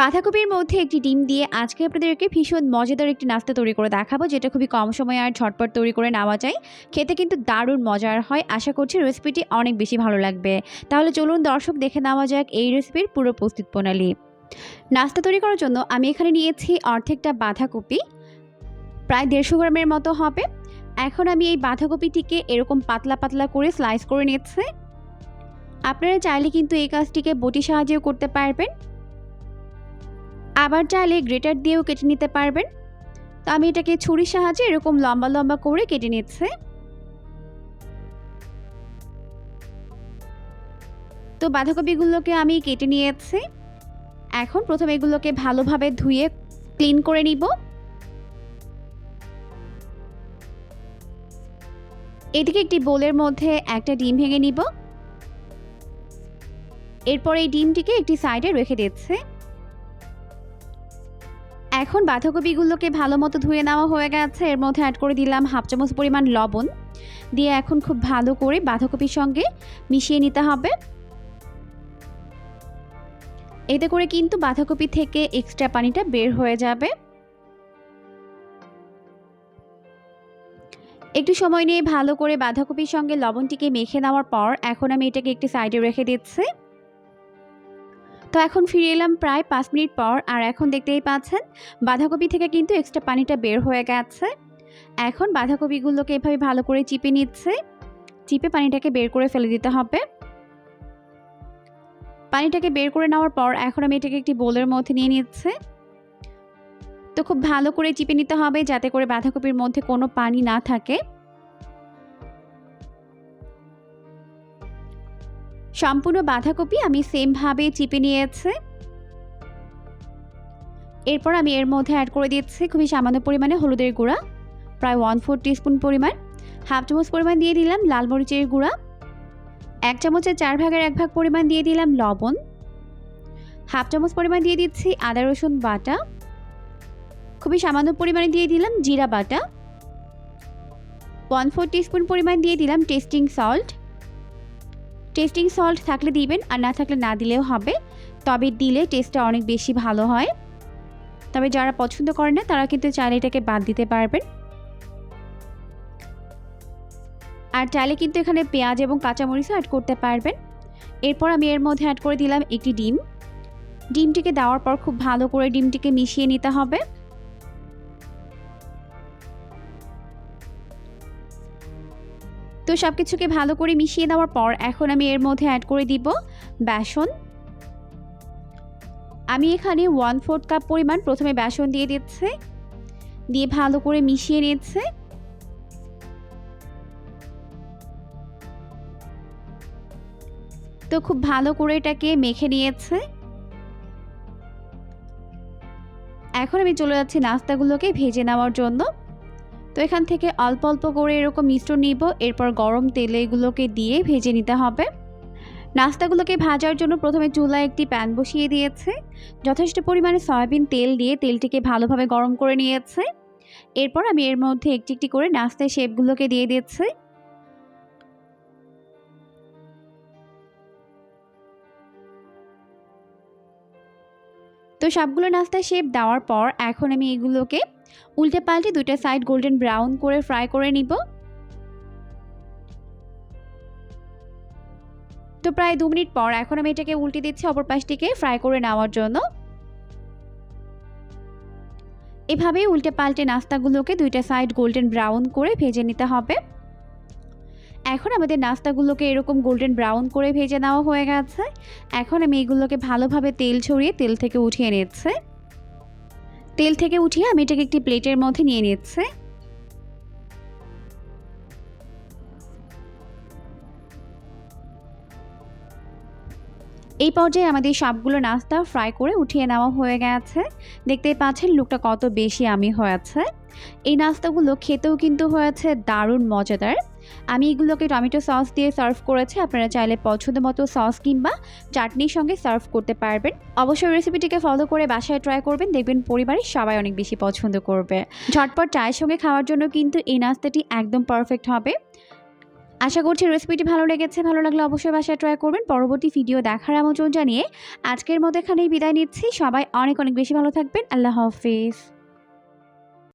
বাঁধাকপির মধ্যে একটি ডিম দিয়ে আজকে আপনাদেরকে ভীষণ মজাদার একটি নাস্তা তৈরি করে দেখাবো, যেটা খুবই কম সময়ে আর ঝটপট তৈরি করে নেওয়া যায়। খেতে কিন্তু দারুণ মজার হয়। আশা করছি রেসিপিটি অনেক বেশি ভালো লাগবে। তাহলে চলুন দর্শক দেখে নেওয়া যাক এই রেসিপির পুরো প্রস্তুত প্রণালী। নাস্তা তৈরি করার জন্য আমি এখানে নিয়েছি অর্ধেকটা বাঁধাকপি, প্রায় দেড়শো গ্রামের মতো হবে। এখন আমি এই বাঁধাকপিটিকে এরকম পাতলা পাতলা করে স্লাইস করে নিচ্ছে। আপনারা চাইলে কিন্তু এই কাজটিকে বটি সাহায্যেও করতে পারবেন। আবার চাইলে গ্রেটার দিয়েও কেটে নিতে পারবেন। তো আমি এটাকে ছুরির সাহায্যে এরকম লম্বা লম্বা করে কেটে নিচ্ছে। তো বাঁধাকপিগুলোকে আমি কেটে নিয়েছি। এখন প্রথমে এগুলোকে ভালোভাবে ধুয়ে ক্লিন করে নিব। এদিকে একটি বোলের মধ্যে একটা ডিম ভেঙে নিব। এরপর এই ডিমটিকে একটি সাইডে রেখে দিচ্ছে। এখন বাঁধাকপিগুলোকে ভালো মতো ধুয়ে নেওয়া হয়ে গেছে। এর মধ্যে অ্যাড করে দিলাম হাফ চামচ পরিমাণ লবণ। দিয়ে এখন খুব ভালো করে বাঁধাকপির সঙ্গে মিশিয়ে নিতে হবে। এতে করে কিন্তু বাঁধাকপি থেকে এক্সট্রা পানিটা বের হয়ে যাবে। একটু সময় নিয়ে ভালো করে বাঁধাকপির সঙ্গে লবণটিকে মেখে নেওয়ার পর এখন আমি এটাকে একটি সাইডে রেখে দিচ্ছি। তো এখন ফিরে এলাম প্রায় পাঁচ মিনিট পর আর এখন দেখতেই পাচ্ছেন, বাঁধাকপি থেকে কিন্তু এক্সট্রা পানিটা বের হয়ে গেছে। এখন বাঁধাকপিগুলোকে এভাবে ভালো করে চিপে নিচ্ছে। চিপে পানিটাকে বের করে ফেলে দিতে হবে। পানিটাকে বের করে নেওয়ার পর এখন আমি এটাকে একটি বোলের মধ্যে নিয়ে নিচ্ছে। তো খুব ভালো করে চিপে নিতে হবে যাতে করে বাঁধাকপির মধ্যে কোনো পানি না থাকে। সম্পূর্ণ বাঁধাকপি আমি সেমভাবে চিপে নিয়েছে। এরপর আমি এর মধ্যে অ্যাড করে দিচ্ছি খুবই সামান্য পরিমাণে হলুদের গুঁড়া, প্রায় ওয়ান ফোর টিস্পুন পরিমাণ। হাফ চামচ পরিমাণ দিয়ে দিলাম লাল মরিচের গুঁড়া। এক চামচের চার ভাগের এক ভাগ পরিমাণ দিয়ে দিলাম লবণ। হাফ চামচ পরিমাণ দিয়ে দিচ্ছি আদা রসুন বাটা। খুবই সামান্য পরিমাণে দিয়ে দিলাম জিরা বাটা। ওয়ান ফোর টিস্পুন পরিমাণ দিয়ে দিলাম টেস্টিং সল্ট টেস্টিং সল্ট থাকলে দিবেন আর না থাকলে না দিলেও হবে। তবে দিলে টেস্টটা অনেক বেশি ভালো হয়। তবে যারা পছন্দ করে না, তারা কিন্তু চাইলে এটাকে বাদ দিতে পারবেন। আর চাইলে কিন্তু এখানে পেঁয়াজ এবং কাঁচামরিচও অ্যাড করতে পারবেন। এরপর আমি এর মধ্যে অ্যাড করে দিলাম একটি ডিম। ডিমটিকে দেওয়ার পর খুব ভালো করে ডিমটিকে মিশিয়ে নিতে হবে। তো সব কিছুকে ভালো করে মিশিয়ে দেওয়ার পর এখন আমি এর মধ্যে অ্যাড করে দিব বেসন। আমি এখানে ওয়ান ফোর্থ কাপ পরিমাণ প্রথমে বেসন দিয়ে দিচ্ছে, দিয়ে ভালো করে মিশিয়ে নিচ্ছে। তো খুব ভালো করে এটাকে মেখে নিয়েছে। এখন আমি চলে যাচ্ছি নাস্তাগুলোকে ভেজে নেওয়ার জন্য। তো এখান থেকে অল্প অল্প করে এরকম মিশ্রণ নিব, এরপর গরম তেলে এগুলোকে দিয়ে ভেজে নিতে হবে। নাস্তাগুলোকে ভাজার জন্য প্রথমে চুলায় একটি প্যান বসিয়ে দিয়েছে। যথেষ্ট পরিমাণে সয়াবিন তেল দিয়ে তেলটিকে ভালোভাবে গরম করে নিয়েছে। এরপর আমি এর মধ্যে একটি একটি করে নাস্তায় শেপগুলোকে দিয়ে দিচ্ছি তো সবগুলো নাস্তা শেপ দেওয়ার পর এখন আমি এগুলোকে উল্টে পাল্টে দুইটা সাইড গোল্ডেন ব্রাউন করে ফ্রাই করে নিব। তো প্রায় দু মিনিট পর এখন আমি এটাকে উল্টে দিচ্ছি অপর পাশটিকে ফ্রাই করে নেওয়ার জন্য। এভাবেই উল্টে পাল্টে নাস্তাগুলোকে দুইটা সাইড গোল্ডেন ব্রাউন করে ভেজে নিতে হবে। এখন আমাদের নাস্তাগুলোকে এরকম গোল্ডেন ব্রাউন করে ভেজে নেওয়া হয়ে গেছে। এখন আমি এগুলোকে ভালোভাবে তেল ছড়িয়ে তেল থেকে উঠিয়ে নিচ্ছে। তেল থেকে উঠিয়ে আমি এটাকে একটি প্লেটের মধ্যে নিয়ে নিচ্ছে। এই পর্যায়ে আমাদের সবগুলো নাস্তা ফ্রাই করে উঠিয়ে নেওয়া হয়ে গেছে। দেখতেই পাচ্ছেন লুকটা কত বেশি আমি হয়েছে। এই নাস্তাগুলো খেতেও কিন্তু হয়েছে দারুণ মজাদার। আমি এগুলোকে টমেটো সস দিয়ে সার্ভ করেছি, আপনারা চাইলে পছন্দ মতো সস কিংবা চাটনির সঙ্গে সার্ভ করতে পারবেন। অবশ্যই রেসিপিটিকে ফলো করে বাসায় ট্রাই করবেন, দেখবেন পরিবারের সবাই অনেক বেশি পছন্দ করবে। ঝটপট চায়ের সঙ্গে খাওয়ার জন্য কিন্তু এই নাস্তাটি একদম পারফেক্ট হবে। আশা করছি রেসিপিটি ভালো লেগেছে। ভালো লাগলে অবশ্যই বাসায় ট্রাই করবেন। পরবর্তী ভিডিও দেখার আমন্ত্রণ জানিয়ে আজকের মতো এখানেই বিদায় নিচ্ছি। সবাই অনেক অনেক বেশি ভালো থাকবেন। আল্লাহ হাফিজ।